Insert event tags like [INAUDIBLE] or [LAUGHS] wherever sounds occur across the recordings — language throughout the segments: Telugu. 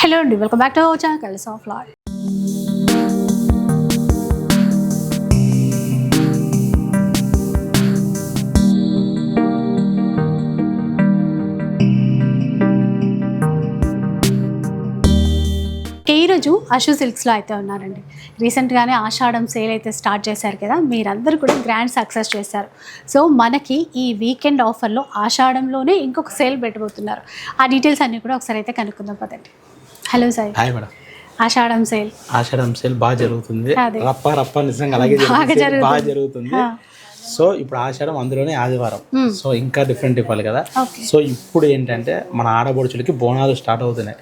హలో అండి welcome back to our channel కలిసి ఆఫ్ లాడ్ ఈరోజు అషు సిల్క్స్లో అయితే ఉన్నారండి. రీసెంట్గానే ఆషాఢం సేల్ అయితే స్టార్ట్ చేశారు కదా మీరందరూ కూడా గ్రాండ్ సక్సెస్ చేశారు. సో మనకి ఈ వీకెండ్ ఆఫర్లో ఆషాఢంలోనే ఇంకొక సేల్ పెట్టబోతున్నారు. ఆ డీటెయిల్స్ అన్నీ కూడా ఒకసారి అయితే కనుక్కుందాం పదండి. Hello sir hi madam. Ashadham sale. Ashadham sale బాగా జరుగుతుంది. రప్ప రప్ప నిజంగా అలాగే బాగా జరుగుతుంది. సో ఇప్పుడు ఆషాఢం అందులోనే ఆదివారం. సో ఇంకా డిఫరెంట్ ఇవ్వాలి కదా. సో ఇప్పుడు ఏంటంటే మన ఆడబడుచులకి బోనాలు స్టార్ట్ అవుతున్నాయి.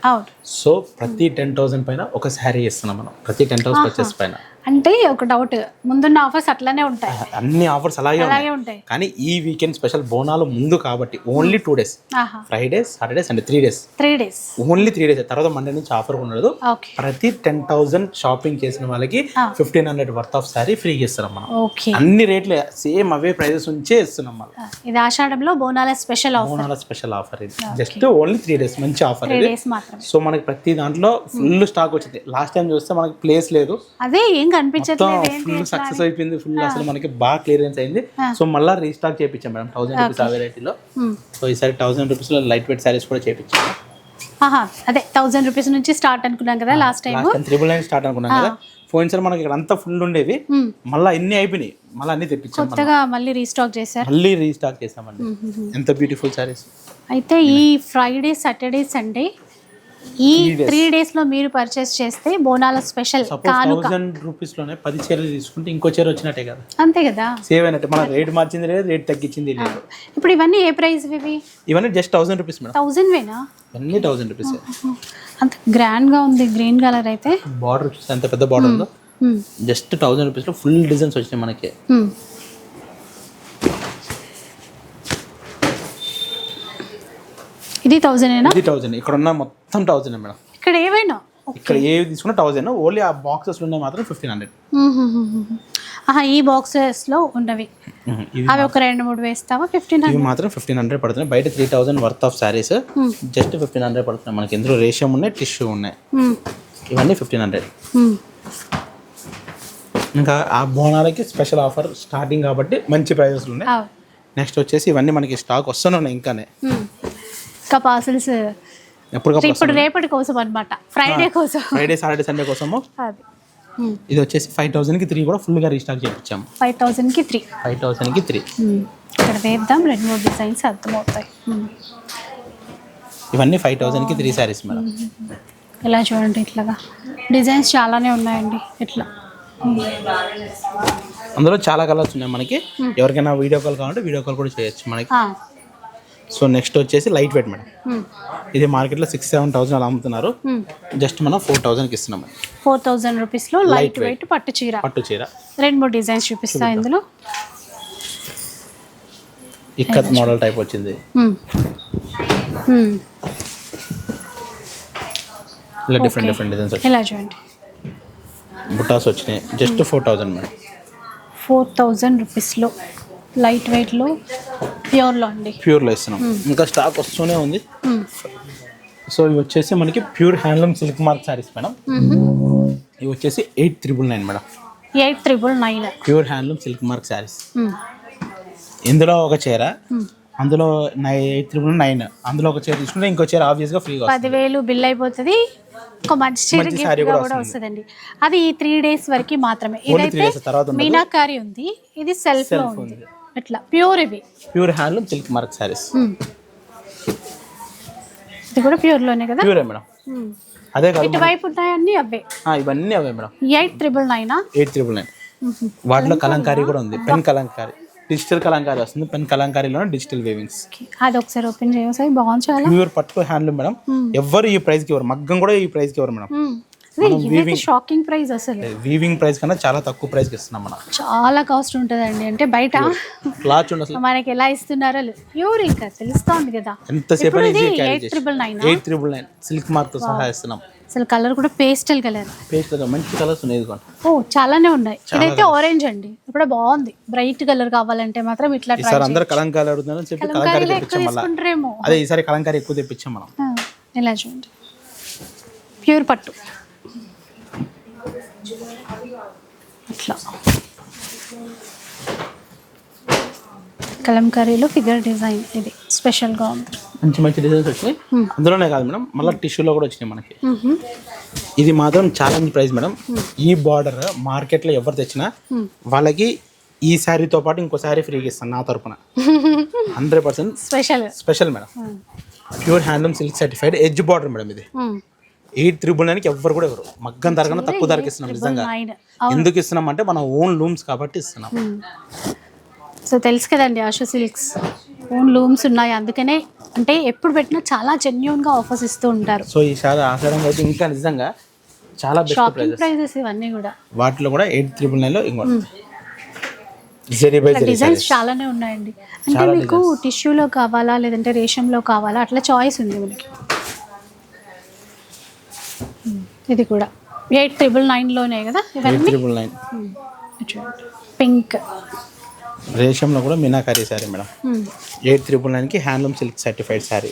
సో ప్రతి టెన్ థౌసండ్ పైన ఒక శారీ ఇస్తున్నాం మనం. ప్రతి టెన్ థౌసండ్ పర్చేస్ పైన. అంటే ఒక డౌట్ ముందున్న ఆఫర్స్ అట్లానే ఉంటాయి. అన్ని ఆఫర్స్ అలాగే అలాగే ఉంటాయి. కానీ ఈ వీకెండ్ స్పెషల్ బోనాలు ముందు కాబట్టి only two days Friday Saturday Sunday three days three days only three days తర్వాత మండే నుంచి ఆఫర్ ఉండదు. ప్రతి టెన్ థౌసండ్ షాపింగ్ చేసిన వాళ్ళకి. Fifteen hundred worth of sari ఫ్రీగా ఇస్తున్నాం మనం. అన్ని రేట్లు. సేమ్ అవే ప్రైజెస్ ఉంచే ఇస్తున్నాం మనం. ఇది ఆషాఢంలో బోనాల స్పెషల్ ఆఫర్ బోనాల స్పెషల్ ఆఫర్ ఇది. జస్ట్ ఓన్లీ త్రీ డేస్ మంచి ఆఫర్ ఇది. సో మనకి ప్రతి దాంట్లో ఫుల్ స్టాక్ వచ్చింది. లాస్ట్ టైం చూస్తే మనకి ప్లేస్ లేదు. అదే ఏం కనిపించట్లేదు సక్సెస్ అయిపోయింది ఫుల్ అసలు మనకి బాగా క్లియరెన్స్ అయింది. సో మళ్ళీ రీస్టాక్ చేయించాం మేడం థౌసండ్ రూపీస్ ఆ వెరైటీలో Hmm. సో ఈసారి థౌసండ్ రూపీస్లో లైట్ వెయిట్ శారీస్ కూడా చేయించాము ఆహా అదే థౌజండ్ రూపీస్ నుంచి స్టార్ట్ అనుకున్నాం కదా last time triple nine start అనుకున్నాం కదా. పోయిన సార్ మనకి ఇక్కడ అంతా ఫుల్ ఉండేవి. మళ్ళీ అన్ని అయిపోయినాయి. మళ్ళీ అన్ని తెప్పించాం. కొత్తగా మళ్ళీ రీస్టాక్ చేశారు. మళ్ళీ రీస్టాక్ చేసామండి ఎంత బ్యూటిఫుల్ శారీస్ అయితే ఈ ఫ్రైడే సాటర్డే సండే ఈ త్రీ డేస్లో మీరు పర్చేస్ చేస్తే బోనాల స్పెషల్ థౌసండ్ రూపీస్లోనే పది చీరలు తీసుకుంటే ఇంకో చీర వచ్చినట్టే కదా. అంతే కదా. సేవ్ అయినట్టే. మన రేట్ మార్చింది లేదు రేట్ తగ్గించింది లేదు. ఇప్పుడు ఇవన్నీ ఏ ప్రైస్ ఇవి? ఇవన్నీ just thousand rupees madam. Thousand వేనా? అన్ని థౌసండ్ రూపీస్ అంత గ్రాండ్గా ఉంది గ్రీన్ కలర్ అయితే. బార్డర్ ఎంత పెద్ద బార్డర్ ఉందో. జస్ట్ థౌసండ్ రూపీస్లో ఫుల్ డిజైన్స్ వచ్చినాయి మనకి. ఇది థౌజండ్ ఏనా? ఇది థౌసండ్ ఇక్కడ ఉన్న మొత్తం థౌసండ్ మేడం. ఇక్కడ ఏవైనా? ఇక్కడ ఏవి తీసుకున్నా థౌసండ్ ఓన్లీ ఆ బాక్సెస్ ఉన్నాయి మాత్రం ఫిఫ్టీన్ హండ్రెడ్ ఆహా ఈ బాక్సెస్లో ఉన్నవి. అవి ఒక రెండు మూడు వేస్తావా? ఫిఫ్టీన్ ఇవి మాత్రం ఫిఫ్టీన్ హండ్రెడ్ పడుతున్నాయి. బయట three thousand worth of saris just fifteen hundred పడుతున్నాయి. మనకి ఇందులో రేషియం ఉన్నాయి టిష్యూ ఉన్నాయి. ఇవన్నీ ఫిఫ్టీన్ హండ్రెడ్ ఇంకా ఆ బోనాలకి స్పెషల్ ఆఫర్ స్టార్టింగ్ కాబట్టి మంచి ప్రైజెస్ ఉన్నాయి. నెక్స్ట్ వచ్చేసి ఇవన్నీ మనకి స్టాక్ వస్తూనే ఉన్నాయి ఇంకానే. ఇంకా పార్సల్స్ ఇప్పుడు రేపటి కోసం అన్నమాట. ఫ్రైడే కోసం. ఫ్రైడే సాటర్డే సండే కోసము? అది. ఇది వచ్చేసి ఫైవ్ థౌసండ్కి త్రీ కూడా ఫుల్గా రీస్టాక్ చేయించాము ఫైవ్ థౌజండ్కి త్రీ ఫైవ్ థౌసండ్కి త్రీ ఇక్కడ వేద్దాం రెండు మూడు డిజైన్స్ అర్థమవుతాయి. ఇవన్నీ ఫైవ్ థౌసండ్కి త్రీ శారీస్ మేడం. ఇలా చూడండి ఇట్లాగా. డిజైన్స్ చాలానే ఉన్నాయండి ఇట్లా. అందులో చాలా కలర్స్ ఉన్నాయి మనకి. ఎవరికైనా వీడియో కాల్ కావాలంటే వీడియో కాల్ కూడా చేయొచ్చు మనకి. సో నెక్స్ట్ వచ్చేసి లైట్ వెయిట్ మేడం. ఇది మార్కెట్లో సిక్స్ సెవెన్ థౌసండ్ అలా అమ్ముతున్నారు. జస్ట్ మనం ఫోర్ థౌసండ్కి ఇస్తున్నాం ఫోర్ థౌజండ్ రూపీస్లో లైట్ వెయిట్. పట్టు చీర. పట్టు చీర. రెండు మూడు డిజైన్స్ చూపిస్తా ఇందులో. ఇక్కత్ మోడల్ టైప్ వచ్చింది. ఇలా డిఫరెంట్ డిఫరెంట్ డిజైన్స్ ఇలా చూడండి. బుటాస్ వచ్చినాయి. Just four thousand madam. Four thousand రూపీస్లో. లైట్ వెయిట్లో ప్యూర్లో అండి. ప్యూర్లో ఇస్తున్నాం ఇంకా స్టాక్ వస్తూనే ఉంది. సో ఇవి వచ్చేసి మనకి pure handloom silk mark saris madam. ఇవి వచ్చేసి eight triple nine madam. Eight triple nine. Pure handloom silk mark saris. ఇందులో ఒక చీర అందులో ఎయిట్ త్రిబుల్ నైన్. అందులో ఒక చీర తీసుకుంటే ఇంకో చీర ఆబ్వియస్గా ఫ్రీగా వస్తుంది. పదివేలు బిల్ అయిపోతుంది. ఒక మంచి చీర గా కూడా వస్తుందండి. అది ఈ త్రీ డేస్ వరకు మాత్రమే. ఇదైతే. మీనాకారి ఉంది. ఇది సెల్ఫ్లో ఉంది ఇట్లా ప్యూర్ ఇవి. Pure handloom silk mark saris. ఇది కూడా ప్యూర్లోనే కదా? ప్యూరే మేడం. అదే కాదు ఇటువైపు ఉన్నాయన్నీ అవే? ఇవన్నీ అవే మేడం. ఎయిట్ త్రిబుల్ నైనా ఎయిట్ త్రిబుల్ నైన్. వాటిలో కలంకారీ కూడా ఉంది. పెన్ కలంకారీ. డిజిటల్ కలంకారీ వస్తుంది. పెన్ కలంకారీలోనే డిజిటల్ వేవింగ్స్. అది ఒకసారి ఓపెన్ చేయసాయి బాగుంది చాలా. ప్యూర్ పట్టు హ్యాండ్లూమ్ మేడం. ఎవ్వరు ఈ ప్రైస్కి ఇవ్వరు. మగ్గం కూడా ఈ ప్రైస్కి ఇవ్వరు మేడం. షాకింగ్ ప్రైస్ అసలు. వీవింగ్ ప్రైస్ కన్నా చాలా తక్కువ ప్రైస్కి ఇస్తున్నాం మనం. చాలా కాస్ట్ ఉంటుందండి. అంటే బయట క్లాత్ అసలు. మనకి ఎలా ఇస్తున్నారో ప్యూర్ ఇంకా తెలుస్తోంది కదా. ఎంతసేపు eight triple nine eight triple nine silk మార్క్తో సహా ఇస్తున్నాం. అసలు కలర్ కూడా పేస్టల్ కలర్ పేస్ట్ మంచి కలర్స్ ఉన్నాయి ఓ చాలానే ఉన్నాయి. ఇదైతే ఆరెంజ్ అండి. ఇప్పుడు బాగుంది. బ్రైట్ కలర్ కావాలంటే మాత్రం ఇట్లా ట్రై ఈసారి అందరు కలంకారీ అడుగుతున్నారని చెప్పి కలంకారీ తెప్పించాం అదే ఈసారి కలంకారీ ఎక్కువ తెప్పించాం మనం. ఇలా చూడండి. ప్యూర్ పట్టు. అట్లా. కలంకారీలో ఫిగర్ డిజైన్ ఇది స్పెషల్గా ఉంది. మంచి మంచి డిజైన్స్ వచ్చినాయి. అందులోనే కాదు మేడం మళ్ళీ టిష్యూలో కూడా వచ్చినాయి మనకి. ఇది మాత్రం ఛాలెంజ్ ప్రైస్ మేడం. ఈ బార్డర్ మార్కెట్లో ఎవరు తెచ్చినా వాళ్ళకి ఈ శారీతో పాటు ఇంకో శారీ ఫ్రీగా ఇస్తాను నా తరపున. [LAUGHS] Hundred percent special. Special madam. Pure handloom silk certified edge border madam ఇది. ఎయిట్ త్రిబుల్ నైన్కి ఎవ్వరు కూడా ఎవరు మగ్గం ధరకన్నా తక్కువ ధరకి ఇస్తున్నాం నిజంగా. ఎందుకు ఇస్తున్నాం అంటే మన ఓన్ లూమ్స్ కాబట్టి ఇస్తున్నాం. సో తెలుసు కదండి ఆషు సిల్క్స్. ఓన్ లూమ్స్ ఉన్నాయి. అందుకనే అంటే ఎప్పుడు పెట్టినా చాలా జెన్యున్గా ఆఫర్స్ ఇస్తూ ఉంటారు. సో ఈ శారీ ఆషాఢం అయితే ఇంకా నిజంగా చాలా బెస్ట్ షాపింగ్ ప్రైజెస్. ఇవన్నీ కూడా. వాటిలో కూడా ఎయిట్ త్రిబుల్ నైన్లో జెరీ డిజైన్స్ చాలానే ఉన్నాయండి. అంటే మీకు టిష్యూలో కావాలా లేదంటే రేషంలో కావాలా అట్లా చాయిస్ ఉంది మనకి. ఇది కూడా. ఎయిట్ ట్రిపుల్ నైన్లోనే కదా ఎయిట్ ఇవన్నీ త్రిబుల్ నైన్ పింక్ రేషంలో కూడా meenakari sari madam. Eight triple నైన్కి handloom silk certified sari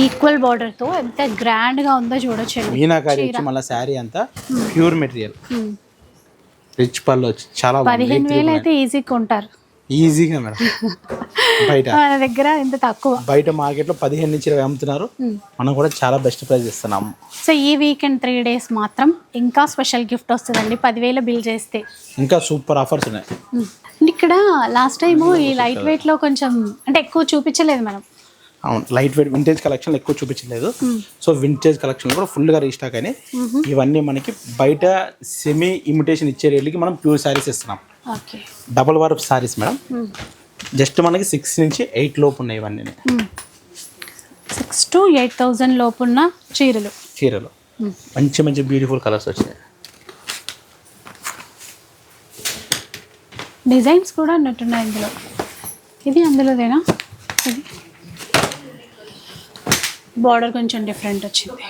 equal బార్డర్తో ఎంత గ్రాండ్గా ఉందో చూడొచ్చండి మీనాకారీ వచ్చి మళ్ళీ శారీ అంతా ప్యూర్ మెటీరియల్ మ్మ్. రిచ్ పళ్ళు వచ్చి చాలా పదిహేను వేలు అయితే ఈజీ కొంటారు. ఈజీగా మేడం. [LAUGHS] బయట. మన దగ్గర ఇంత తక్కువ. బయట మార్కెట్లో పదిహేను నుంచి ఇరవై అమ్ముతున్నారు. మనం కూడా చాలా బెస్ట్ ప్రైస్ ఇస్తున్నాము సో ఈ వీకెండ్ త్రీ డేస్ మాత్రం ఇంకా స్పెషల్ గిఫ్ట్ వస్తుందండి. పదివేల బిల్ చేస్తే. ఇంకా సూపర్ ఆఫర్స్ ఉన్నాయి. ఇక్కడ లాస్ట్ టైము ఈ లైట్ వెయిట్లో కొంచెం అంటే ఎక్కువ చూపించలేదు మనం. అవును లైట్ వెయిట్ వింటేజ్ కలెక్షన్ ఎక్కువ చూపించలేదు. సో వింటేజ్ కలెక్షన్ కూడా ఫుల్గా రీస్టాక్ అయినాయి. ఇవన్నీ మనకి బయట సెమీ ఇమిటేషన్ ఇచ్చే రేట్లకి మనం ప్యూర్ శారీస్ ఇస్తున్నాం. Double work saris madam just మనకి సిక్స్ నుంచి ఎయిట్ లోపు ఉన్నాయి ఇవన్నీ. సిక్స్ టు ఎయిట్ థౌజండ్ లోపున్న చీరలు. చీరలు. మంచి మంచి బ్యూటిఫుల్ కలర్స్ వచ్చినాయి. డిజైన్స్ కూడా ఉన్నట్టున్నాయి ఇందులో. ఇది అందులోదేనా? ఇది. బార్డర్ కొంచెం డిఫరెంట్ వచ్చింది.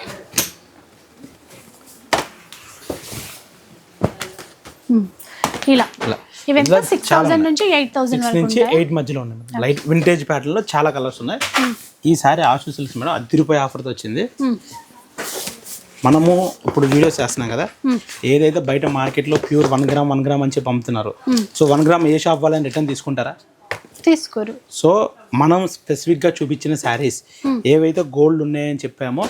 ఇలా. ఇలా. ఇవెంత సిక్స్. నుంచి ఎయిట్ నుంచి మధ్యలో ఉన్నాయి లైట్ వింటేజ్ ప్యాటర్న్లో చాలా కలర్స్ ఉన్నాయి. ఈ సారీ ఆశు సిల్క్స్ మేడం అద్దె రూపాయి ఆఫర్తో వచ్చింది. మ్మ్. మనము ఇప్పుడు వీడియోస్ చేస్తున్నాం కదా. ఏదైతే బయట మార్కెట్లో pure one gram one gram అని చెప్పి అమ్ముతున్నారు. సో వన్ గ్రామ్ ఏ షాప్ వాళ్ళని రిటర్న్ తీసుకుంటారా? తీసుకోరు. సో మనం స్పెసిఫిక్గా చూపించిన శారీస్ ఏవైతే గోల్డ్ ఉన్నాయని చెప్పామో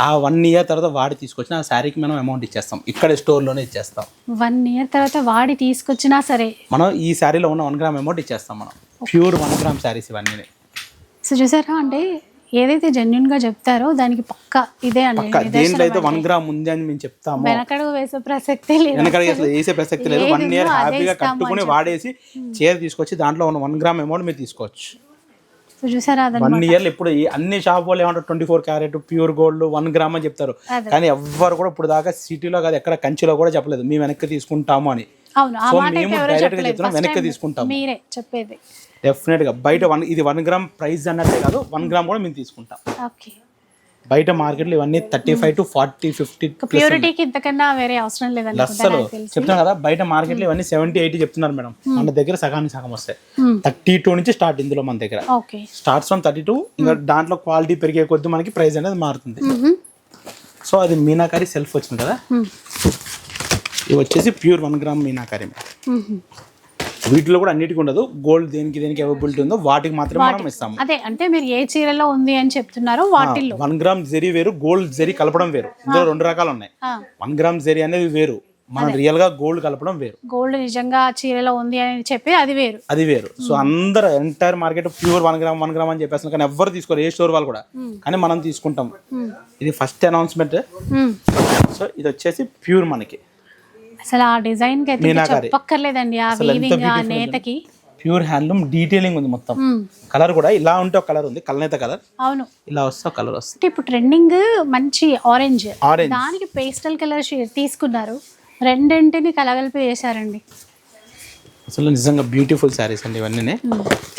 ఆ వన్ ఇయర్ తర్వాత వాడి తీసుకొచ్చిన ఆ శారీకి మనం అమౌంట్ ఇచ్చేస్తాం. ఇక్కడ స్టోర్లోనే ఇచ్చేస్తాం. వన్ ఇయర్ తర్వాత వాడి తీసుకొచ్చినా సరే. మనం ఈ శారీలో ఉన్న వన్ గ్రామ్ అమౌంట్ ఇచ్చేస్తాం మనం. ప్యూర్ వన్ గ్రామ్ శారీస్ ఇవన్నీ సో చూసారా? అంటే ఏదైతే జెన్యున్గా చెప్తారో దానికి పక్క ఇదే అండి దేంట్లో అయితే వన్ గ్రామ్ ఉంది అని మేము చెప్తాము వెనకడుగు వేసే ప్రసక్తే లేదు. వెనకాల అసలు వేసే ప్రసక్తి లేదు. వన్ ఇయర్ హ్యాపీగా కట్టుకుని వాడేసి చీర తీసుకొచ్చి దాంట్లో ఉన్న వన్ గ్రామ్ అమౌంట్ మీరు తీసుకోవచ్చు. చూసారా వన్ ఇయర్ ఇప్పుడు అన్ని షాప్ వాళ్ళు ఏమంటారు? Twenty four carat pure gold one gram అని చెప్తారు. కానీ ఎవ్వరు కూడా ఇప్పుడు దాకా సిటీలో కాదు ఎక్కడ కంచిలో కూడా చెప్పలేదు. మేము వెనక్కి తీసుకుంటాము అని. సో మేము డైరెక్ట్గా చెప్తున్నాం వెనక్కి తీసుకుంటాం మీరే చెప్పేది. డెఫినెట్గా. బయట వన్ ఇది వన్ గ్రామ్ ప్రైస్ అన్నట్టే కాదు వన్ గ్రామ్ కూడా మేము తీసుకుంటాం. బయట మార్కెట్లో ఇవన్నీ thirty five to forty fifty ప్యూరిటీకి ఇంతకన్నా వేరే అవసరం లేదండి అస్సలు చెప్తాను కదా బయట మార్కెట్లో ఇవన్నీ సెవెంటీ ఎయిటీ చెప్తున్నారు మేడం. మన దగ్గర సగానికి సగం వస్తాయి. థర్టీ టూ నుంచి స్టార్ట్ ఇందులో మన దగ్గర. స్టార్ట్స్ ఫ్రమ్ థర్టీ టూ ఇంకా దాంట్లో క్వాలిటీ పెరిగే కొద్దీ మనకి ప్రైస్ అనేది మారుతుంది. సో అది మీనాకారి సెల్ఫ్ వచ్చింది కదా? ఇవి వచ్చేసి ప్యూర్ వన్ గ్రామ్ మీనాకారి వీటిలో కూడా అన్నిటికీ ఉండదు. గోల్డ్ దేనికి దేనికి అవైలబిలిటీ ఉందో వాటికి మాత్రమే మనం ఇస్తాము. అదే అంటే మీరు ఏ చీరలో ఉంది అని చెప్తున్నారో వాటిల్లో. వన్ గ్రామ్ జెరీ వేరు గోల్డ్ జెరీ కలపడం వేరు. ఇందులో రెండు రకాలు ఉన్నాయి. వన్ గ్రామ్ జెరీ అనేది వేరు. మనం రియల్గా గోల్డ్ కలపడం వేరు. గోల్డ్ నిజంగా చీరలో ఉంది అని చెప్పి అది వేరు. అది వేరు. సో అందరు entire market pure one gram one gram అని చెప్పేస్తున్నారు కానీ ఎవ్వరు తీసుకోరు. ఏ స్టోర్ వాళ్ళు కూడా. కానీ మనం తీసుకుంటాం. ఇది ఫస్ట్ అనౌన్స్మెంట్. సో ఇది వచ్చేసి ప్యూర్ మనకి. అసలు ఆ డిజైన్కి అయితే. చెప్పక్కర్లేదండి. ఆ వీవింగ్ ఆ నేతకి. ప్యూర్ హ్యాండ్లూమ్ డీటెయిలింగ్ ఉంది మొత్తం. కలర్ కూడా ఇలా ఉంటే ఒక కలర్ ఉంది కలనేత కలర్ అవును. ఇలా వస్తే కలర్ వస్తుంది. ఇప్పుడు ట్రెండింగ్ మంచి ఆరెంజ్ ఆరెంజ్ దానికి పేస్టల్ కలర్ తీసుకున్నారు. రెండింటిని కలగలిపి వేశారండి. అసలు నిజంగా బ్యూటిఫుల్ శారీస్ అండి ఇవన్నీ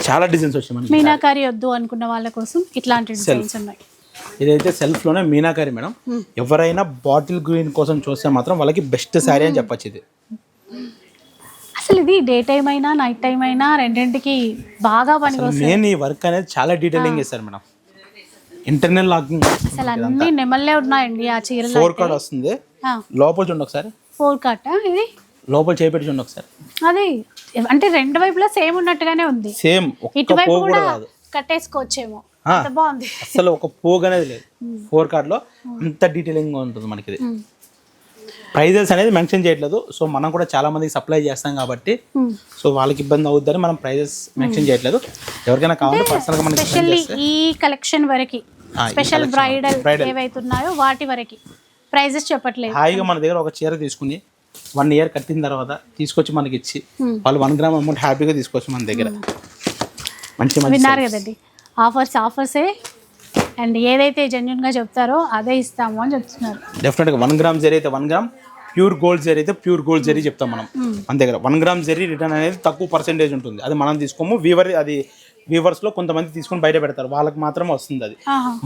చాలా డిజైన్స్ వచ్చాయి మనకి. మీనాకారి వద్దు అనుకున్న వాళ్ళ కోసం ఇట్లాంటి డిజైన్స్ ఉన్నాయి. ఇదైతే సెల్ఫ్లోనే మీనాకారి మేడం. ఎవరైనా బాటిల్ గ్రీన్ కోసం చూస్తే మాత్రం వాళ్ళకి బెస్ట్ శారీ అని చెప్పొచ్చు ఇది. అసలు ఇది డే టైం అయినా నైట్ టైం అయినా రెండింటికి బాగా వస్తుంది. మెయిన్ ఈ వర్క్ అనేది చాలా డీటెయిలింగ్ చేస్తారు మేడం. ఇంటర్నల్ లాకింగ్ అసలు అన్ని నెమల్లే ఉన్నాయండి ఆ చీరలు ఫోర్ కార్డ్ వస్తుంది. లోపల చూడండి ఒకసారి. ఫోర్ కట్ ఇది? లోపల చేపెట్టి చూడండి ఒకసారి. అది. అంటే రెండు వైపులా సేమ్ ఉన్నట్టుగానే ఉంది. సేమ్ ఇటువైపు కూడా కట్టేసుకోవచ్చేమో. బాగుంది. అసలు ఒక పోగు అనేది లేదు ఫోర్ కార్డ్లో అంత డీటెయిలింగ్గా ఉంటుంది మనకి ఇది. ప్రైజెస్ అనేది మెన్షన్ చేయట్లేదు. సో మనం కూడా చాలా మందికి సప్లై చేస్తాం కాబట్టి. సో వాళ్ళకి ఇబ్బంది అవుద్దని మనం ప్రైజెస్ మెన్షన్ చేయట్లేదు. ఎవరికైనా కావాలంటే పర్సనల్గా మనకి ఈ కలెక్షన్ వరకు స్పెషల్ బ్రైడల్ bridal. ఏవైతే ఉన్నాయో వాటి వరకు ప్రైజెస్ చెప్పట్లేదు. హాయిగా మన దగ్గర ఒక చీర తీసుకుని వన్ ఇయర్ కట్టిన తర్వాత తీసుకొచ్చి మనకి ఇచ్చి. వాళ్ళు వన్ గ్రామ్ అమౌంట్ హ్యాపీగా తీసుకోవచ్చు మన దగ్గర. మంచి మంచి విన్నారు కదండి. ఆఫర్స్ ఆఫర్సే. అండ్ ఏదైతే genuine గా చెప్తారో అదే ఇస్తాము అని చెప్తున్నారు. డెఫినెట్గా వన్ గ్రామ్ జరీ అయితే one gram pure gold zari అయితే ప్యూర్ గోల్డ్ జరీ చెప్తాం మనం. మన దగ్గర వన్ గ్రామ్ జరీ రిటర్న్ అనేది తక్కువ పర్సెంటేజ్ ఉంటుంది. అది మనం తీసుకోము వీవర్ అది వీవర్స్లో కొంతమంది తీసుకొని బయట పెడతారు. వాళ్ళకి మాత్రమే వస్తుంది అది.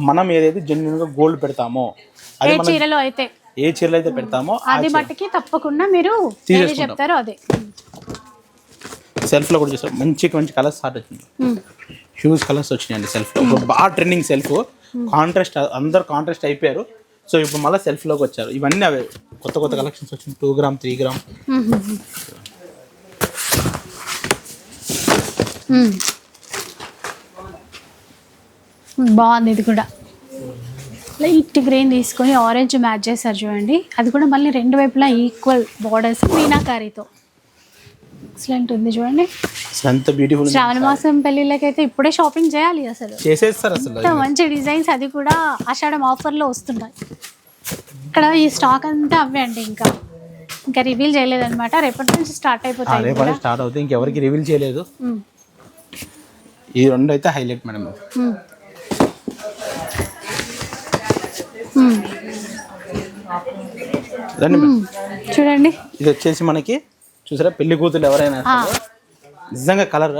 మనం ఏదైతే జెన్యున్గా గోల్డ్ పెడతామో అది చీరలో అయితే. ఏ చీరలు అయితే పెడతామో ఆ అది మట్టుకి తప్పకుండా మీరు. చెప్తారో అదే. సెల్ఫ్లో కూడా చూసాం. మంచి మంచి కలర్స్ స్టార్ట్ వచ్చింది. ఉమ్. హ్యూజ్ కలర్స్ వచ్చినాయండి సెల్ఫ్ ఇప్పుడు బాగా ట్రెండింగ్ సెల్ఫ్ కాంట్రాస్ట్ అందరు కాంట్రాస్ట్ అయిపోయారు. సో ఇప్పుడు మళ్ళీ సెల్ఫ్లోకి వచ్చారు. ఇవన్నీ అవే. కొత్త కొత్త కలెక్షన్స్ వచ్చింది టూ గ్రామ్ త్రీ గ్రామ్ బాగుంది ఇది కూడా. లైట్ గ్రీన్ తీసుకొని ఆరెంజ్ మ్యాచ్ చేశారు చూడండి. అది కూడా మళ్ళీ రెండు వైపులా ఈక్వల్ బార్డర్స్ మీనాకారీతో. ఎక్సలెంట్ ఉంది చూడండి. ఎంత బ్యూటిఫుల్ శ్రావణ మాసం పెళ్ళిళ్ళకైతే ఇప్పుడే షాపింగ్ చేయాలి అసలు. చేసేస్తారు అసలు. మంచి డిజైన్స్ అది కూడా ఆషాఢం ఆఫర్లో వస్తున్నాయి. ఇక్కడ ఈ స్టాక్ అంతా అవే అండి ఇంకా. ఇంకా రివీల్ చేయలేదన్నమాట. రేపటి నుంచి స్టార్ట్ అయిపోతాయి రేపటి స్టార్ట్ అవుతుంది ఇంకెవరికి రివీల్ చేయలేదు. ఈ రెండు అయితే హైలైట్ మేడం. చూడండి. ఇది వచ్చేసి మనకి చూసారా? పెళ్ళి కూతురు ఎవరైనా సరే, నిజంగా కలర్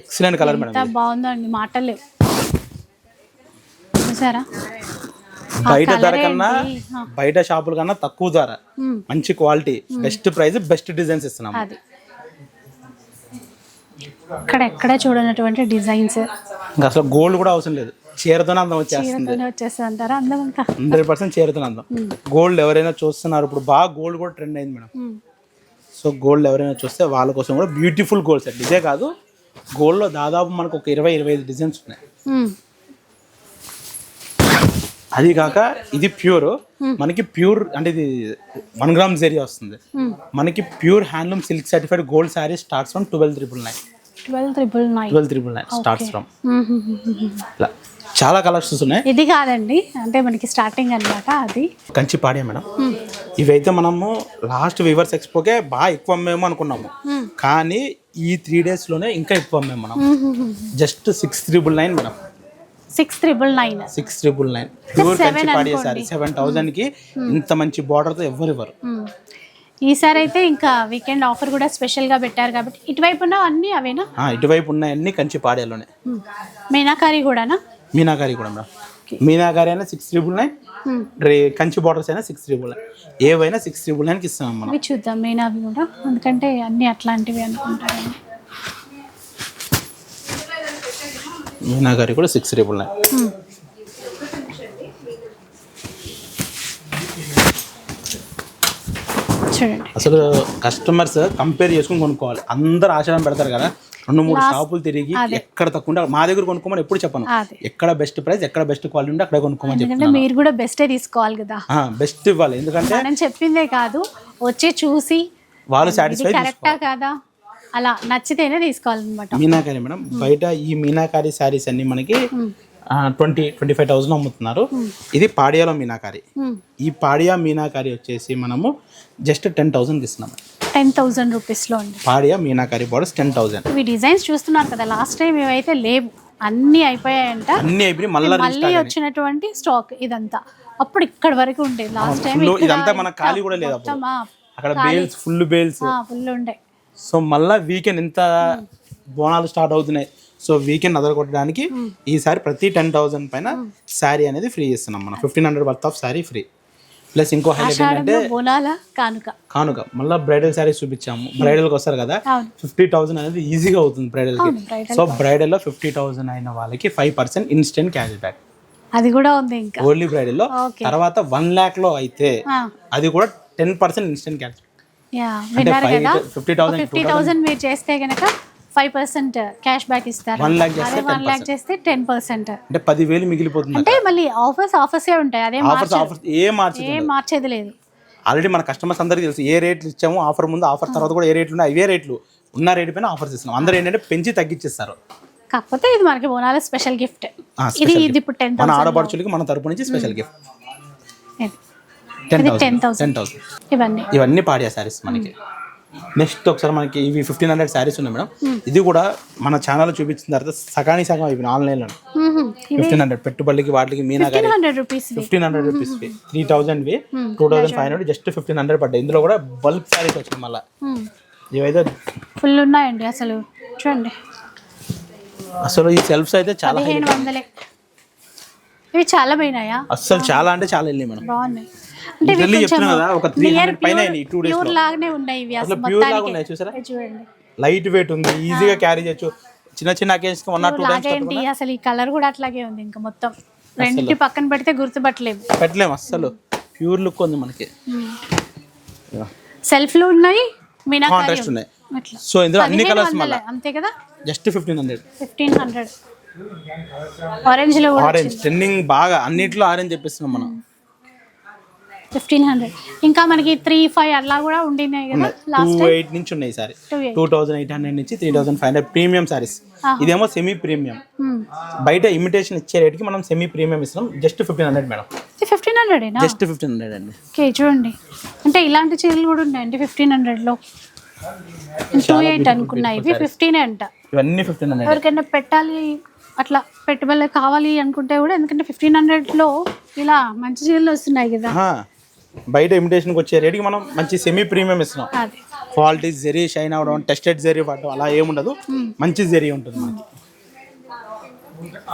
ఎక్సలెంట్ కలర్ మేడం ఎంత బాగుందో అండి మాటలు లేవు. చూసారా? బయట ధర కన్నా. బయట షాపుల కన్నా తక్కువ ధర. మంచి quality best price best designs ఇస్తున్నాం ఇక్కడ ఎక్కడ చూడనటువంటి డిజైన్స్ అసలు గోల్డ్ కూడా అవసరం లేదు. చీరతోనే అందం వచ్చేస్తుంది. హండ్రెడ్ పర్సెంట్ చీరతోనే అందం. గోల్డ్ ఎవరైనా చూస్తున్నారు ఇప్పుడు బాగా గోల్డ్ కూడా ట్రెండ్ అయింది మేడం సో గోల్డ్ ఎవరైనా చూస్తే వాళ్ళ కోసం కూడా బ్యూటిఫుల్ గోల్డ్ సెట్ ఇదే కాదు గోల్డ్లో దాదాపు మనకు ఒక ఇరవై ఇరవై ఐదు డిజైన్స్ ఉన్నాయి. ఉమ్, అది కాక ఇది ప్యూర్ మనకి ప్యూర్ అంటే ఇది వన్ గ్రామ్ జరీ వస్తుంది. ఉమ్. మనకి pure handloom silk certified gold sari starts from twelve triple nine twelve triple nine. Twelve triple nine starts from. ఇలా చాలా కలర్స్ ఉన్నాయి ఇది కాదండి అంటే మనకి స్టార్టింగ్ అన్నమాట అది. కంచి పాడే మేడం. ఇవైతే మనము లాస్ట్ వివర్స్ ఎక్స్పోకే బాగా ఎక్కువ అమ్మేమో అనుకున్నాము. కానీ ఈ త్రీ డేస్లోనే ఇంకా ఎక్కువ అమ్మాము మనం. Just six triple nine madam. Six triple nine six triple nine pure Kanchi పాడే అనుకోండి. సారీ సెవెన్ థౌజండ్కి ఇంత మంచి బార్డర్తో ఎవరు ఇవ్వరు. ఈసారి అయితే ఇంకా వీకెండ్ ఆఫర్ కూడా స్పెషల్గా పెట్టారు కాబట్టి ఇటువైపు ఉన్న అన్నీ అవేనా? ఇటువైపు ఉన్నాయన్నీ కంచి పాడేలోనే. మీనాకారి కూడానా? మీనాకారి కూడా మేడం. మీనాకారి అయినా సిక్స్ ట్రిపుల్ నైన్. రే కంచి బార్డర్స్ అయినా సిక్స్ ట్రిపుల్ నైన్ ఏవైనా సిక్స్ ట్రిపుల్ నైన్కి ఇస్తున్నాం మనం చూద్దాం మీనావి కూడా. ఎందుకంటే అన్నీ అట్లాంటివి అనుకుంటాను. మీనాకారి కూడా సిక్స్ ట్రిపుల్ నైన్ చూడండి. అసలు కస్టమర్స్ కంపేర్ చేసుకుని కొనుక్కోవాలి. అందరు ఆశ్రమం పెడతారు కదా. రెండు మూడు షాపులు తిరిగి ఎక్కడ తక్కువ మా దగ్గర కొనుక్కోమని ఎప్పుడు చెప్పను. ఎక్కడ బెస్ట్ ప్రైస్ ఎక్కడ బెస్ట్ క్వాలిటీ ఉంటే అక్కడ కొనుక్కోమని ఎందుకంటే మీరు కూడా బెస్టే తీసుకోవాలి కదా. బెస్ట్ ఇవ్వాలి. ఎందుకంటే మనం చెప్పిందే కాదు వచ్చి చూసి వాళ్ళు సాటిస్ఫై కరెక్టా కాదా? అలా నచ్చితేనే తీసుకోవాలన్నమాట. మీనాకారి మేడం బయట ఈ మీనాకారి శారీస్ అన్ని మనకి ట్వంటీ ట్వంటీ ఫైవ్ థౌసండ్ అమ్ముతున్నారు. ఇది పాడియాలో మీనాకారి. ఈ పాడియా మీనాకారి వచ్చేసి మనము జస్ట్ టెన్ థౌసండ్కి ఇస్తున్నాం. టెన్ థౌజండ్ రూపీస్లో అండి. పాడియా మీనాకారి బార్డర్స్ టెన్ థౌసండ్. ఇవి డిజైన్స్ చూస్తున్నారు కదా లాస్ట్ టైం ఇవైతే లేవు అన్నీ అయిపోయాయంట. అన్ని అయిపోయి మళ్ళీ మళ్ళీ వచ్చినటువంటి స్టాక్ ఇదంతా. అప్పుడు ఇక్కడ వరకు ఉండేది లాస్ట్ టైం ఇదంతా మన ఖాళీ కూడా లేదు అక్కడ బేల్స్ ఫుల్ బేల్స్ ఫుల్ ఉండే. సో మళ్ళా వీకెండ్ ఎంత బోనాలు స్టార్ట్ అవుతున్నాయి. సో వీకెండ్ అదర కొట్టడానికి ఈసారి ప్రతి టెన్ థౌసండ్ పైన శారీ అనేది ఫ్రీ ఇస్తున్నాం మనం. Fifteen hundred worth of sari free plus ఇంకో హైలైట్ ఏంటంటే కానుక. కానుక. మళ్ళీ బ్రైడల్ శారీస్ చూపించాము. బ్రైడల్కి వస్తారు కదా? ఫిఫ్టీ థౌసండ్ అనేది ఈజీగా అవుతుంది అవును bridal. సో బ్రైడల్లో ఫిఫ్టీ థౌసండ్ అయిన వాళ్ళకి five percent instant cash back అది కూడా ఉంది ఇంకా. ఓన్లీ బ్రైడల్లో. తర్వాత వన్ ల్యాక్లో అయితే అది కూడా ten percent instant cash fifty thousand మీరు చేస్తే కనుక ఫైవ్ పర్సెంట్ క్యాష్ బ్యాక్ ఇస్తారు? అదే వన్ ల్యాక్ చేస్తే టెన్ పర్సెంట్ అంటే పదివేలు మిగిలిపోతుంది అంటే మళ్ళీ ఆఫర్స్ ఆఫర్సే ఉంటాయి. అదే ఆఫర్స్ ఆఫర్స్ ఏ మార్చి ఏం మార్చేది లేదు. ఆల్రెడీ మన కస్టమర్స్ అందరికీ తెలుసు ఏ రేట్లు ఇచ్చాము ఆఫర్ ముందు ఆఫర్ తర్వాత కూడా ఏ రేట్లు ఉన్నాయి అవే రేట్లు ఉన్న రేటు పైన ఆఫర్స్ ఇస్తున్నాం. అందరూ ఏంటంటే పెంచి తగ్గించేస్తారు. కాకపోతే ఇది మనకి బోనాల స్పెషల్ గిఫ్ట్ ఇది ఇది ఇప్పుడు టెన్ మన ఆడపడుచులకి మన తరపు నుంచి special gift ten thousand 10,000. Ten thousand ఇవన్నీ. ఇవన్నీ పాడియా శారీస్ మనకి. నెక్స్ట్ ఒకసారి మనకి ఇవి ఫిఫ్టీన్ హండ్రెడ్ శారీస్ ఉన్నాయి మేడం. ఇది కూడా మన ఛానల్ చూపించిన తర్వాత సగానికి సగం అయిపోయింది ఆన్లైన్లో. ఫిఫ్టీన్ హండ్రెడ్ పెట్టుబడికి వాటికి మీనా గారి fifteen hundred rupees three thousand వి. Two thousand five hundred just fifteen hundred పడ్డాయి. ఇందులో కూడా బల్క్ శారీస్ వచ్చింది మళ్ళీ. ఇవైతే ఫుల్ ఉన్నాయండి అసలు. చూడండి. అసలు ఈ సెల్ఫ్స్ అయితే చాలా ఇవి చాలా పోయినాయా? అసలు చాలా అంటే చాలా వెళ్ళినాయి మేడం. బాగున్నాయి. అంటే ఇవి Literally కొంచెం చెప్తున్నా కదా, ఒక 300 నియర్ పైన ప్యూర్ అయింది ఈ two days ప్యూర్లో. లాగానే ఉన్నాయి ఇవి అసలు అసలు ప్యూర్ లాగా మొత్తానికి. ఉన్నాయి చూసారా? ఇది చూడండి. లైట్ వెయిట్ ఉంది ఈజీగా క్యారీ చేయొచ్చు. చిన్న చిన్న occasions one or two times అసలు ఈ కలర్ కూడా అట్లాగే ఉంది ఇంకా మొత్తం. రెండింటి పక్కన పెడితే గుర్తుపట్టలేము పెట్టలేము అస్సలు. ప్యూర్ లుక్ ఉంది మనకి. సెల్ఫ్లో ఉన్నాయి కాంట్రాస్ట్. ఉన్నాయి. సో ఇందులో అన్ని కలర్స్ మళ్ళీ. అంతే కదా? Just fifteen hundred fifteen hundred ఆరెంజ్లో orange trending బాగా. అన్నిట్లో ఆరెంజ్ చెప్పిస్తున్నాం మనం. Fifteen hundred. ఇంకా మనకి త్రీ ఫైవ్ అట్లా కూడా ఉండినాయి కదా టూ ఎయిట్ నుంచి ఉన్నాయి sari. Two thousand eight hundred నుంచి three thousand five hundred premium saris. ఇదేమో సెమీ ప్రీమియం బయట ఇమిటేషన్ ఇచ్చే రేట్కి మనం సెమీ ప్రీమియం ఇస్తున్నాం. Just fifteen hundred madam fifteen హండ్రెడేనా just fifteen hundred అండి. ఓకే చూడండి. అంటే ఇలాంటి చీరలు కూడా ఉన్నాయండి ఫిఫ్టీన్ హండ్రెడ్లో టూ ఎయిట్ అనుకున్నా. ఇవి ఫిఫ్టీన్ అంట. ఇవన్నీ ఫిఫ్టీన్ హండ్రెడ్ ఎవరికైనా పెట్టాలి అట్లా పెట్టుబడి కావాలి అనుకుంటే కూడా ఎందుకంటే ఫిఫ్టీన్ హండ్రెడ్లో ఇలా మంచి చీరలు వస్తున్నాయి కదా. బయట ఇమిటేషన్కి వచ్చే రేట్కి మనం మంచి సెమీ ప్రీమియం ఇస్తున్నాం. క్వాలిటీ జెరీ షైన్ అవడం టెస్టెడ్ జెరీ పడడం అలా ఏముండదు మంచి జెరీ ఉంటుంది మనకి.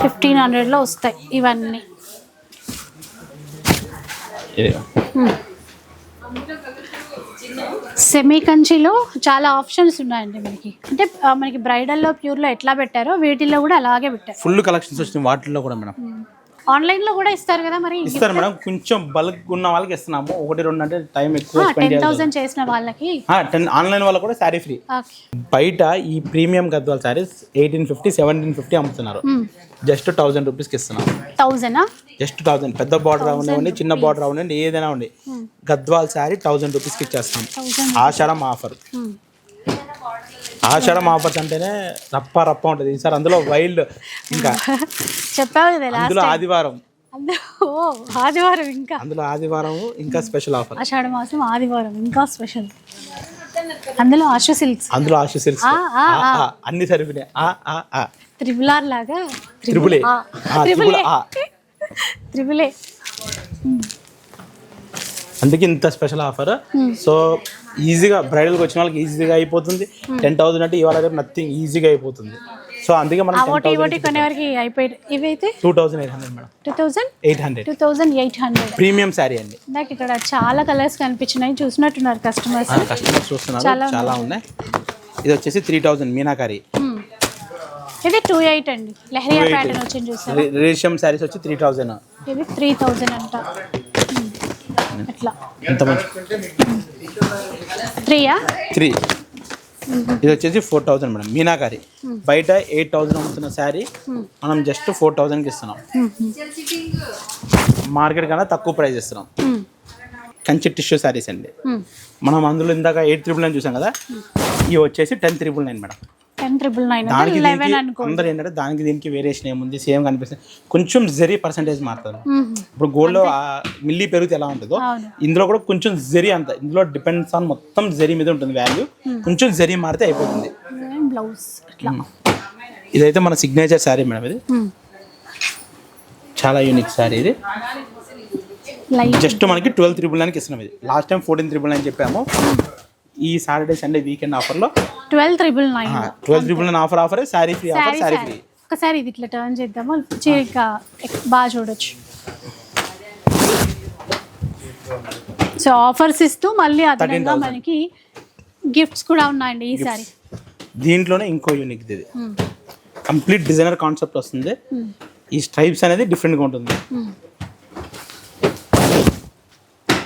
ఫిఫ్టీన్ హండ్రెడ్లో వస్తాయి ఇవన్నీ. సెమీ కంచిలో చాలా ఆప్షన్స్ ఉన్నాయండి మనకి. అంటే మనకి బ్రైడల్లో ప్యూర్లో ఎట్లా పెట్టారో వీటిల్లో కూడా అలాగే పెట్టారు. ఫుల్ కలెక్షన్స్ వచ్చినాయి వాటిల్లో కూడా మేడం. ఆన్లైన్లో కూడా ఇస్తారు కదా మరి? ఇస్తారు మేడం. కొంచెం బల్క్ ఉన్న వాళ్ళకి ఇస్తున్నాము. ఒకటి రెండు అంటే టైం ఎక్కువ టెన్ థౌసండ్ చేసిన వాళ్ళకి? టెన్ ఆన్లైన్ వాళ్ళకి కూడా శారీ ఫ్రీ. బయట ఈ premium Gadwal saris eighteen fifty seventeen fifty అమ్ముతున్నారు. జస్ట్ థౌసండ్ రూపీస్కి ఇస్తున్నాం థౌజండా జస్ట్ థౌసండ్. పెద్ద బార్డర్ అవనివ్వండి చిన్న బార్డర్ అవనివ్వండి ఏదైనా ఉండి. గద్వాల్ శారీ థౌసండ్ రూపీస్కి ఇచ్చేస్తాం థౌజండ్ ఆషాఢం ఆఫర్. ఆషాఢం ఆఫర్స్ అంటేనే రప్ప రప్ప ఉంటుంది. ఈసారి అందులో వైల్డ్ ఇంకా. చెప్పావు కదా అందులో ఆదివారం. ఆదివారం ఇంకా. అందులో ఆదివారం ఇంకా స్పెషల్ ఆఫర్ ఆషాఢ మాసం ఆదివారం ఇంకా స్పెషల్ అందులో ఆశ సిల్క్స్ అందులో ఆశ సిల్క్స్ అన్ని సరిపోయినాయి. ఆ ఆ ఆ. త్రిబుల్. ఆర్ లాగా త్రిబుల్. Triple triple. అందుకే ఇంత స్పెషల్ ఆఫర్ సో ఈజీగా బ్రైడల్కి వచ్చిన వాళ్ళకి ఈజీగా అయిపోతుంది. టెన్ థౌసండ్ అంటే ఇవాళ రేపు నథింగ్ ఈజీగా అయిపోతుంది. సో అందుకే మనం ఇవైతే? Two thousand eight hundred madam. Two thousand eight hundred two thousand eight hundred premium sari అండి. నాకు ఇక్కడ చాలా కలర్స్ కనిపించినాయి. చూసినట్టున్నారు కస్టమర్స్ కస్టమర్స్ చూస్తున్నారు. చాలా ఉన్నాయి. ఇది వచ్చేసి త్రీ థౌసండ్ మీనాకారి. ఇది టూ ఎయిట్ అండి. లెహరియా ప్యాటర్న్ వచ్చింది చూసారు? రేషియం శారీస్ వచ్చి త్రీ థౌసండ్ ఇది త్రీ థౌజండ్ అంట. Hmm. అట్లా. ఎంత మంచి త్రీయా? త్రీ. ఇది వచ్చేసి ఫోర్ థౌసండ్ మేడం. మీనాకారి. బయట ఎయిట్ థౌసండ్ అమ్ముతున్న శారీ. మనం జస్ట్ ఫోర్ థౌసండ్కి ఇస్తున్నాం. మార్కెట్ కన్నా తక్కువ ప్రైస్ ఇస్తున్నాం. కంచి టిష్యూ శారీస్ అండి. మనం అందులో ఇందాక ఎయిట్ త్రిబుల్ నైన్ చూసాం కదా? ఇవి వచ్చేసి ten triple nine madam. Ten triple nine అంటే దానికి లెవెన్ దీనికి అనుకో. అందరూ ఏంటంటే దానికి దీనికి వేరియేషన్ ఏముంది? సేమ్ కనిపిస్తుంది. కొంచెం జరీ పర్సంటేజ్ మారుతుంది. ఇప్పుడు గోల్డ్లో మిల్లీ పెరిగితే ఎలా ఉంటుందో. ఇందులో కూడా కొంచెం జరీ అంత ఇందులో డిపెండ్స్ ఆన్ మొత్తం జరీ మీద ఉంటుంది వాల్యూ కొంచెం జరీ మారితే అయిపోతుంది. బ్లౌజ్ ఇదైతే మన సిగ్నేచర్ శారీ మేడం ఇది. చాలా యూనిక్ శారీ ఇది. జస్ట్ మనకి ట్వెల్వ్ త్రిబుల్ నైన్కి ఇస్తున్నాం ఇది. Last time fourteen triple nine చెప్పాము. ఈ సాటర్డే సండే వీకెండ్ ఆఫర్లో? Twelve triple nine. Twelve triple nine offer offer? Sari free offer sari free? ఒకసారి ఇది ఇట్లా టర్న్ చేద్దాము. చీర ఇంకా ఎక్- బాగా చూడొచ్చు. సో ఆఫర్స్ ఇస్తూ మళ్ళీ అదనంగా 13,000. మనకి గిఫ్ట్స్ కూడా ఉన్నాయండి ఈసారి దీంట్లోనే ఇంకో యూనిక్ ఇది. కంప్లీట్ డిజైనర్ కాన్సెప్ట్ వస్తుంది. ఈ స్ట్రైప్స్ అనేది డిఫరెంట్గా ఉంటుంది.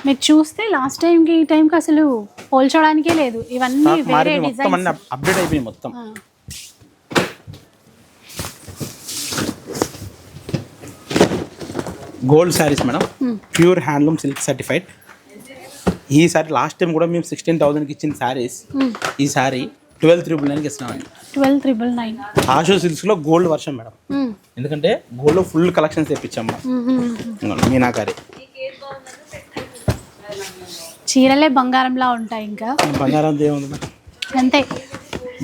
మీరు చూస్తే లాస్ట్ టైంకి ఈ టైంకి అసలు పోల్చడానికే లేదు. ఇవన్నీ వేరే మొత్తం అన్ని అప్డేట్ అయిపోయి మొత్తం. Gold saris madam pure handloom silk certified ఈ సారీ లాస్ట్ టైం కూడా మేము సిక్స్టీన్ థౌసండ్కి ఇచ్చిన శారీస్ ఈ సారీ ట్వెల్వ్ త్రిబుల్ నైన్కి ఇస్తున్నామండి. ట్వెల్వ్ త్రిబుల్ నైన్ ఆషో సిల్క్స్లో గోల్డ్ వర్షన్ మేడం ఎందుకంటే గోల్డ్లో ఫుల్ కలెక్షన్స్ తెప్పించాము మీనాకారి. చీరలే బంగారంలా ఉంటాయి ఇంకా. బంగారం అంతే.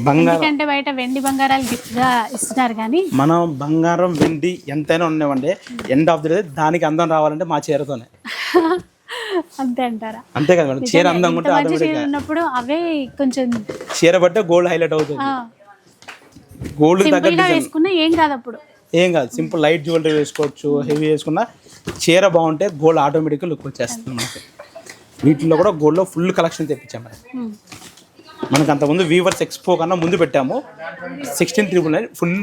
బంగారం. ఎందుకంటే బయట వెండి బంగారాలు gift గా ఇస్తున్నారు కానీ మనం బంగారం వెండి ఎంతైనా ఉండేవండి ఎండ్ ఆఫ్ ది డే దానికి అందం రావాలంటే మా చీరతోనే. [LAUGHS] అంతే అంటారా? అంతే కదా మేడం. చీర అందంగా ఉంటే మంచి చీర ఉన్నప్పుడు అవే కొంచెం చీర బట్టే గోల్డ్ హైలైట్ అవుతుంది. గోల్డ్ డిజైన్ వేసుకున్నా ఏం కాదు అప్పుడు. ఏం కాదు. సింపుల్ లైట్ జ్యువెలరీ వేసుకోవచ్చు హెవీ వేసుకున్నా చీర బాగుంటే గోల్డ్ ఆటోమేటిక్గా లుక్ వచ్చేస్తుంది మనకి. వీటిలో కూడా గోల్డ్లో ఫుల్ కలెక్షన్ తెప్పించాం మేడం ఉమ్. మనకు అంతకుముందు వీవర్స్ ఎక్స్పో కన్నా ముందు పెట్టాము. Sixteen triple nine full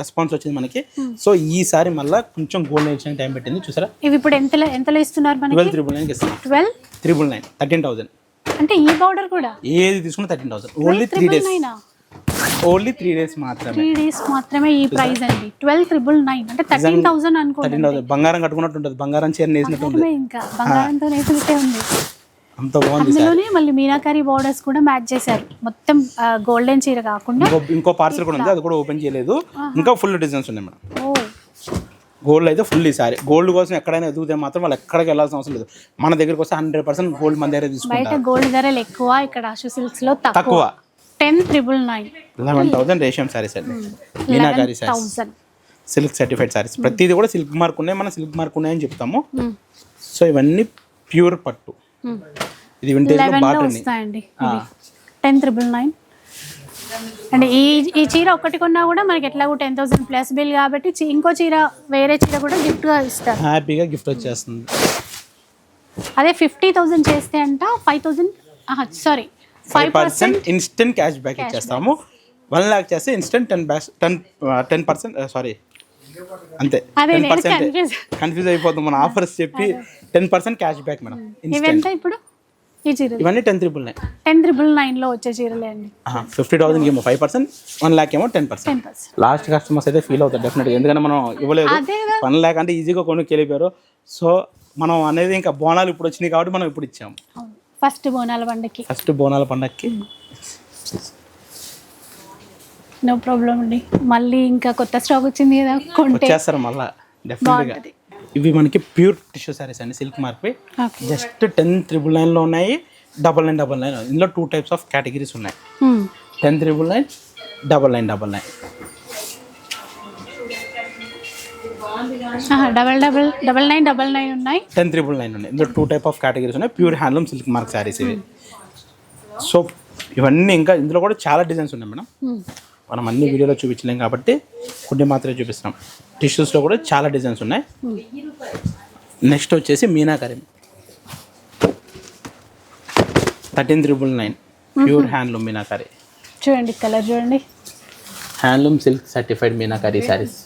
response వచ్చింది మనకి. సో ఈసారి మళ్ళీ కొంచెం గోల్డ్ ఎక్స్చేంజ్ టైం పెట్టింది. చూసారా? ఇవి ఇప్పుడు ఎంతలో ఎంతలో ఇస్తున్నారు మనకి? ట్వెల్వ్ త్రిబుల్ ఇస్తాం. Twelve triple nine thirteen thousand అంటే ఈ పౌడర్ కూడా? ఏది తీసుకున్నా thirteen thousand only three days నైనా ఓన్లీ త్రీ డేస్ మాత్రమే. త్రీ డేస్ మాత్రమే ఈ ప్రైస్ అండి. ట్వెల్వ్ త్రిబుల్ నైన్ అంటే థర్టీన్ థౌసండ్ అనుకోండి థర్టీన్ థౌసండ్ బంగారం కట్టుకున్నట్టు ఉంటుంది. బంగారం చీర ఉంటుంది. బంగారమే ఇంకా. బంగారంతో నేసినట్టే ఉంది అంత బాగుంది అందులోనే మళ్ళీ మీనాకారి బోర్డర్స్ కూడా మ్యాచ్ చేశారు. మొత్తం గోల్డెన్ చీర కాకుండా ఇంకో పార్సల్ కూడా ఉంది. అది కూడా ఓపెన్ చేయలేదు. ఇంకా ఫుల్ డిజైన్స్ ఉన్నాయి మేడం. గోల్డ్ అయితే ఫుల్ ఈసారి గోల్డ్ కోసం ఎక్కడైనా ఎదుగుతే మాత్రం వాళ్ళు ఎక్కడికి వెళ్ళాల్సిన అవసరం లేదు. మన దగ్గరికి వస్తే హండ్రెడ్ పర్సెంట్ గోల్డ్ మన దగ్గర తీసుకుంటారు. గోల్డ్ ధరలు ఎక్కువ ఇక్కడ ఆశు సిల్క్స్లో తక్కువ. Ten triple nine eleven thousand రేషియం saris అండి. మీనాకారి సారీస్ సిల్క్ సర్టిఫైడ్ సారీస్ ప్రతిదీ కూడా సిల్క్ మార్క్ ఉన్నాయి. మనం సిల్క్ మార్క్ ఉన్నాయని చెప్తాము. సో ఇవన్నీ ప్యూర్ పట్టు. ఇది వింటేజ్లో బాటని. వస్తాయండి టెన్ త్రిబుల్ నైన్ అండ్ ఈ ఈ చీర ఒక్కటి కొన్నా కూడా మనకి ఎట్లాగో టెన్ థౌసండ్ ప్లస్ బిల్ కాబట్టి ఇంకో చీర వేరే చీర కూడా gift గా ఇస్తారు. హ్యాపీగా గిఫ్ట్ వచ్చేస్తుంది. అదే ఫిఫ్టీ థౌసండ్ చేస్తే అంట five thousand sorry five percent instant cash back ఇచ్చేస్తాము. వన్ ల్యాక్ చేస్తే instant ten back ten ten percent sorry అంతే. అదే టెన్ పర్సెంట్ కన్ఫ్యూజ్ అయిపోతుంది మన ఆఫర్స్ చెప్పి ten percent cash back madam. ఇప్పుడు? ఈ చీరలు. ఇవన్నీ ten triple nine ten triple నైన్లో వచ్చే చీరలే అండి. ఫిఫ్టీ థౌసండ్కి ఏమో ఫైవ్ పర్సెంట్ వన్ ల్యాక్ ఏమో టెన్ పర్సెంట్ లాస్ట్ కస్టమర్స్ అయితే ఫీల్ అవుతారు డెఫినెట్గా ఎందుకంటే మనం ఇవ్వలేదు. వన్ ల్యాక్ అంటే ఈజీగా కొనుక్కి వెళ్ళిపోయారు. సో మనం అనేది ఇంకా బోనాలు ఇప్పుడు వచ్చినాయి కాబట్టి మనం ఇప్పుడు ఇచ్చాము ఫస్ట్ బోనాల పండుగకి ఫస్ట్ బోనాల పండగకి నో ప్రాబ్లం అండి. మళ్ళీ ఇంకా కొత్త స్టాక్ వచ్చింది కదా కొంటే వచ్చేస్తారు మళ్ళా డెఫినెట్గా ఇవి మనకి ప్యూర్ టిష్యూ సారీస్ అండి silk okay. Just ten triple నైన్లో ఉన్నాయి డబల్ నైన్ డబల్ నైన్. ఇందులో టూ టైప్స్ ఆఫ్ కేటగిరీస్ ఉన్నాయి. Ten triple nine double nine double nine. Double double double nine double nine ఉన్నాయి. టెన్ త్రిబుల్ నైన్ ఉన్నాయి. ఇందులో టూ టైప్ ఆఫ్ కేటగిరీస్ ఉన్నాయి. Pure handloom silk mark saris ఇవి. సో ఇవన్నీ ఇంకా ఇందులో కూడా చాలా డిజైన్స్ ఉన్నాయి మేడం. మనం అన్ని వీడియోలో చూపించలేం కాబట్టి కొన్ని మాత్రమే చూపిస్తున్నాం. టిష్యూస్లో కూడా చాలా డిజైన్స్ ఉన్నాయి. నెక్స్ట్ వచ్చేసి meenakari. Thirteen triple nine. Pure handloom meenakari. చూడండి కలర్ చూడండి. హ్యాండ్లూమ్ సిల్క్ సర్టిఫైడ్ మీనాకరి శారీస్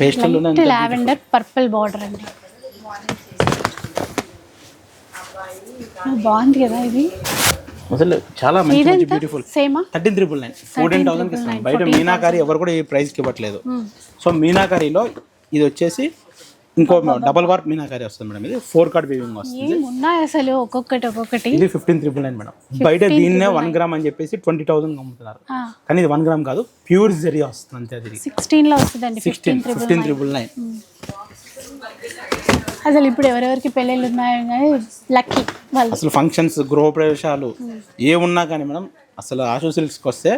పేస్టల్లోనే లావెండర్ పర్పుల్ బార్డర్ అండి. బాగుంది కదా ఇది? అసలు చాలా మంచి beautiful thirteen triple nine fourteen థౌసండ్కి ఇస్తున్నాం బయట మీనాకారి ఎవరు కూడా ఈ ప్రైస్కి ఇవ్వట్లేదు. సో మీనాకారిలో ఇది వచ్చేసి ఇంకో డబల్ వర్క్ మీనాకారి వస్తుంది మేడం. ఇది ఫోర్ కార్డ్ వీవింగ్ వస్తుంది. ఉన్నాయి అసలు? ఒక్కొక్కటి ఒక్కొక్కటి. ఇది ఫిఫ్టీన్ త్రిబుల్ నైన్ మేడం. బయట దీన్నే వన్ గ్రామ్ అని చెప్పేసి ట్వంటీ థౌసండ్ అమ్ముతున్నారు. కానీ ఇది వన్ గ్రామ్ కాదు ప్యూర్ జెరీ వస్తుంది అంతే అది. సిక్స్టీన్లో వస్తుందండి సిక్స్టీన్ ఫిఫ్టీన్ త్రిబుల్ నైన్ అసలు ఇప్పుడు ఎవరెవరికి పెళ్ళిళ్ళు ఉన్నాయో కానీ లక్కీ వాళ్ళు. అసలు ఫంక్షన్స్ గృహప్రవేశాలు ఏ ఉన్నా కానీ మేడం అసలు ఆశో సిల్క్స్కి వస్తే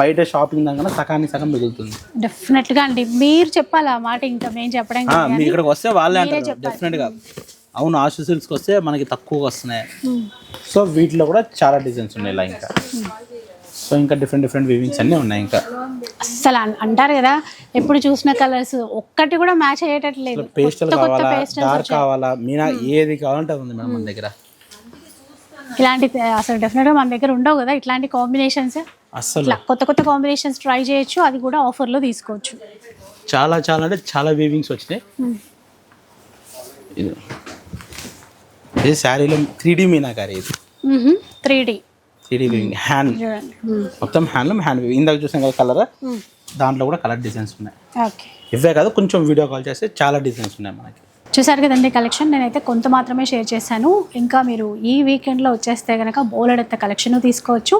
బయట షాపింగ్ దాకా సగానికి సగం మిగులుతుంది. డెఫినెట్గా అండి. మీరు చెప్పాలి ఆ మాట ఇంకా? మేము చెప్పడం మీ ఇక్కడికి వస్తే వాళ్ళే అంటారు. డెఫినెట్గా అవును ఆశు సిల్క్స్కి వస్తే మనకి తక్కువగా వస్తున్నాయి. సో వీటిలో కూడా చాలా డిజైన్స్ ఉన్నాయి ఇలా ఇంకా సో ఇంకా డిఫరెంట్ డిఫరెంట్ వీవింగ్స్ అన్నీ ఉన్నాయి ఇంకా. అస్సలు అన్- అంటారు కదా ఎప్పుడు చూసిన కలర్స్ ఒక్కటి కూడా మ్యాచ్ అయ్యేటట్లేదు. పేస్టల్ కావాలా డార్క్ కావాలా మీనా ఏది కావాలంటే అది ఉంది మేడం మన దగ్గర. ఇలాంటి అసలు డెఫినెట్గా మన దగ్గర ఉండవు కదా ఇట్లాంటి కాంబినేషన్స్ ఇట్లా కొత్త కొత్త కాంబినేషన్స్ ట్రై చేయొచ్చు అది కూడా ఆఫర్లో తీసుకోవచ్చు. చాలా చాలా అంటే చాలా వీవింగ్స్ వచ్చినాయి. ఇది ఇది శారీలో త్రీ డీ మీనాకారి ఇది. Three D three D weaving hand. మొత్తం హ్యాండ్లూమ్ హ్యాండ్ వీవింగ్ ఇందాక చూసాం కదా కలర్ దాంట్లో కూడా కలర్ డిజైన్స్ ఉన్నాయి. ఓకే ఇవే కాదు కొంచెం వీడియో కాల్ చేస్తే చాలా డిజైన్స్ ఉన్నాయి మనకి. చూసారు కదండి కలెక్షన్ నేనైతే కొంత మాత్రమే షేర్ చేశాను. ఇంకా మీరు ఈ వీకెండ్లో వచ్చేస్తే కనుక బోలెడంత కలెక్షన్ తీసుకోవచ్చు.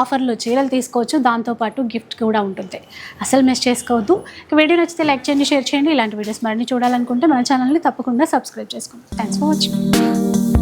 ఆఫర్లో చీరలు తీసుకోవచ్చు. దాంతోపాటు గిఫ్ట్ కూడా ఉంటుంది. అసలు మిస్ చేసుకోవద్దు. ఇక వీడియో నచ్చితే లైక్ చేయండి షేర్ చేయండి. ఇలాంటి వీడియోస్ మరిన్ని చూడాలనుకుంటే మన ఛానల్ని తప్పకుండా సబ్స్క్రైబ్ చేసుకోండి. Thanks for watching